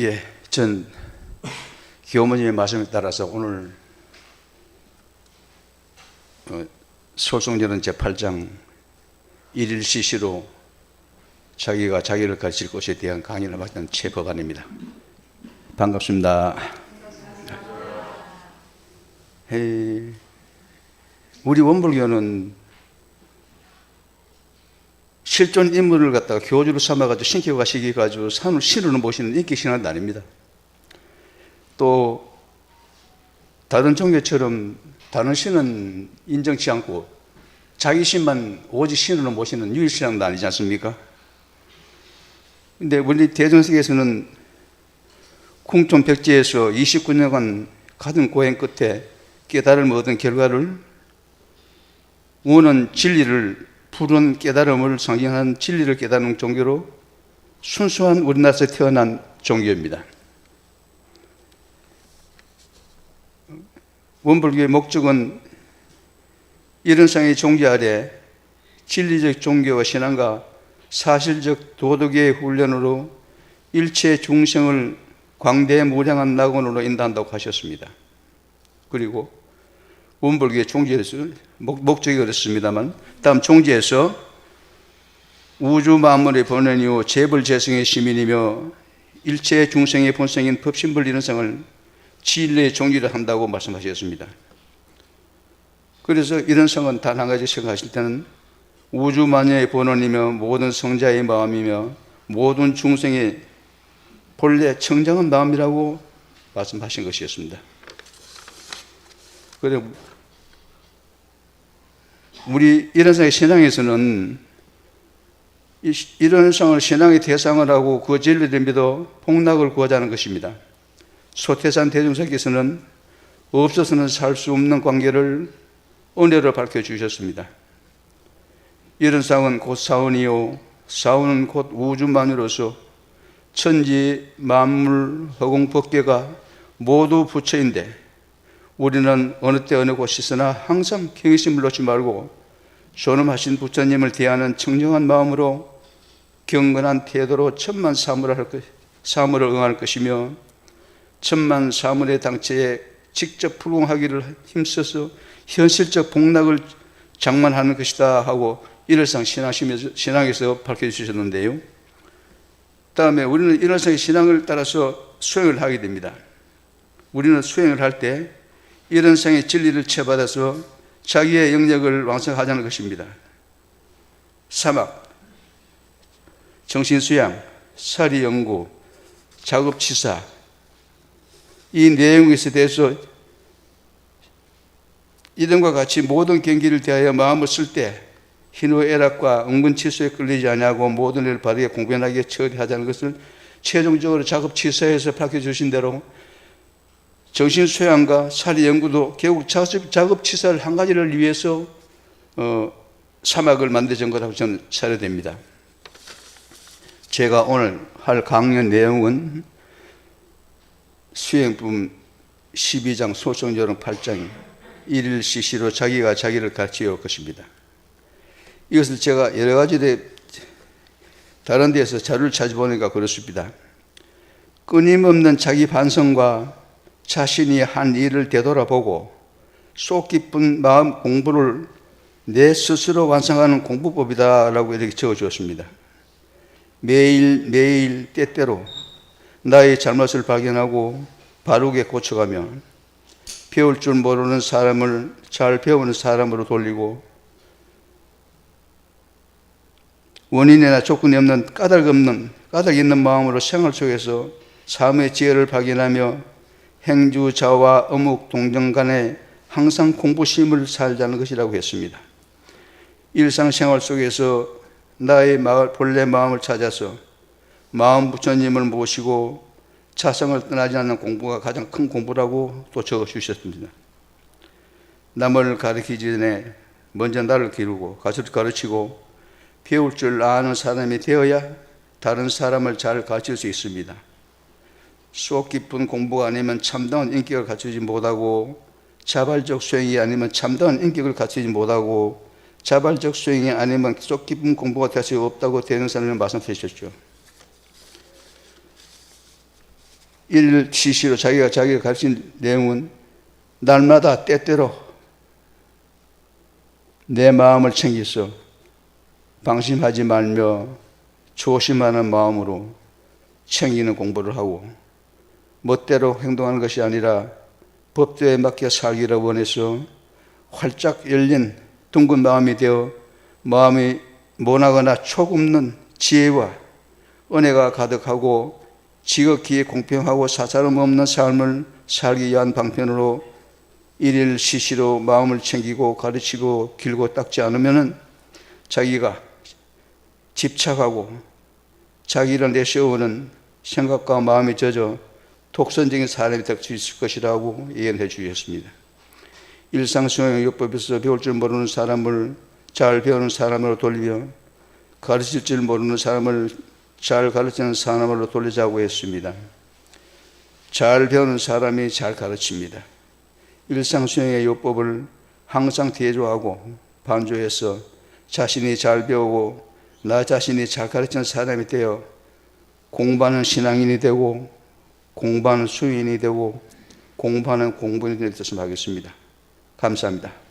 예, 전 교모님의 말씀에 따라서 오늘 어, 소송전은 제8장 1일 시시로 자기가 자기를 가르칠 것에 대한 강의를 맡은 최법관입니다. 반갑습니다. 헤이, 우리 원불교는 실존 인물을 갖다가 교주로 삼아가지고 신격화 시켜가지고 산을 신으로 모시는 인기 신앙은 아닙니다. 또 다른 종교처럼 다른 신은 인정치 않고 자기 신만 오직 신으로 모시는 유일 신앙도 아니지 않습니까? 근데 우리 대전세계에서는 궁촌 백지에서 29년간 가든 고행 끝에 깨달음을 얻은 결과를 원은 진리를 푸른 깨달음을 상징하는 진리를 깨닫는 종교로 순수한 우리나라에서 태어난 종교입니다. 원불교의 목적은 이런 상의 종교 아래 진리적 종교와 신앙과 사실적 도덕의 훈련으로 일체 중생을 광대 무량한 낙원으로 인도한다고 하셨습니다. 그리고 원불교의 종지에서 목적이 그렇습니다만 다음 종지에서 우주 만물의 본원이요 재벌 재성의 시민이며 일체 중생의 본성인 법신불 이런성을 진리의 종지를 한다고 말씀하셨습니다. 그래서 이런 성은 단 한 가지 생각하실 때는 우주 만여의 본원이며 모든 성자의 마음이며 모든 중생의 본래 청정한 마음이라고 말씀하신 것이었습니다. 그래 우리 이런 상의 신앙에서는 이런 상을 신앙의 대상을 하고 그 진리를 믿어 폭락을 구하자는 것입니다. 소태산 대중석께서는 없어서는 살 수 없는 관계를 은혜로 밝혀주셨습니다. 이런 상은 곧 사원이요 사원은 곧 우주만으로서 천지 만물 허공 법계가 모두 부처인데 우리는 어느 때 어느 곳 있으나 항상 경외심을 놓지 말고 존엄하신 부처님을 대하는 청정한 마음으로 경건한 태도로 천만 사물을 할 것, 사물을 응할 것이며 천만 사물의 당체에 직접 풀공하기를 힘써서 현실적 복락을 장만하는 것이다 하고 일월상 신앙에서 밝혀주셨는데요. 다음에 우리는 일월상의 신앙을 따라서 수행을 하게 됩니다. 우리는 수행을 할 때 일월상의 진리를 채받아서 자기의 영역을 완성하자는 것입니다. 사막, 정신수양, 사리 연구, 작업치사 이 내용에 대해서 이등과 같이 모든 경기를 대하여 마음을 쓸 때 희노애락과 은근치수에 끌리지 아니하고 모든 일을 바르게 공변하게 처리하자는 것을 최종적으로 작업치사에서 밝혀주신 대로 정신소양과 사리연구도 결국 작업 치사를 한 가지를 위해서 어, 사막을 만드는 거라고 저는 사료됩니다. 제가 오늘 할 강연 내용은 수행품 12장 소송조론 8장 1일 시시로 자기가 자기를 가르치어 올 것입니다. 이것을 제가 여러 가지 데 다른 데서 자료를 찾아보니까 그렇습니다. 끊임없는 자기 반성과 자신이 한 일을 되돌아보고 속 깊은 마음 공부를 내 스스로 완성하는 공부법이다라고 이렇게 적어 주었습니다. 매일 매일 때때로 나의 잘못을 발견하고 바르게 고쳐가며 배울 줄 모르는 사람을 잘 배우는 사람으로 돌리고 원인이나 조건이 없는 까닭 없는 까닭 있는 마음으로 생활 속에서 삶의 지혜를 발견하며 행주자와 어묵 동정 간에 항상 공부심을 살자는 것이라고 했습니다. 일상생활 속에서 나의 마을, 본래 마음을 찾아서 마음 부처님을 모시고 자성을 떠나지 않는 공부가 가장 큰 공부라고 또 적어 주셨습니다. 남을 가르치기 전에 먼저 나를 기르고 가르치고 배울 줄 아는 사람이 되어야 다른 사람을 잘 가르칠 수 있습니다. 속 깊은 공부가 아니면 참다운 인격을 갖추지 못하고 자발적 수행이 아니면 참다운 인격을 갖추지 못하고 자발적 수행이 아니면 속 깊은 공부가 될 수 없다고 되는 사람을 말씀하셨죠. 일 CC로 자기가 자기가 가르친 내용은 날마다 때때로 내 마음을 챙겨서 방심하지 말며 조심하는 마음으로 챙기는 공부를 하고 멋대로 행동하는 것이 아니라 법도에 맞게 살기를 원해서 활짝 열린 둥근 마음이 되어 마음이 모나거나 촉없는 지혜와 은혜가 가득하고 지극히 공평하고 사사름 없는 삶을 살기 위한 방편으로 일일 시시로 마음을 챙기고 가르치고 길고 닦지 않으면은 자기가 집착하고 자기를 내세우는 생각과 마음이 젖어 독선적인 사람이 될수 있을 것이라고 예언해 주셨습니다. 일상수행 요법에서 배울 줄 모르는 사람을 잘 배우는 사람으로 돌리며 가르칠 줄 모르는 사람을 잘 가르치는 사람으로 돌리자고 했습니다. 잘 배우는 사람이 잘 가르칩니다. 일상수행의 요법을 항상 대조하고 반조해서 자신이 잘 배우고 나 자신이 잘 가르치는 사람이 되어 공부하는 신앙인이 되고 공부하는 수인이 되고 공부하는 공부인이 되었으면 하겠습니다. 감사합니다.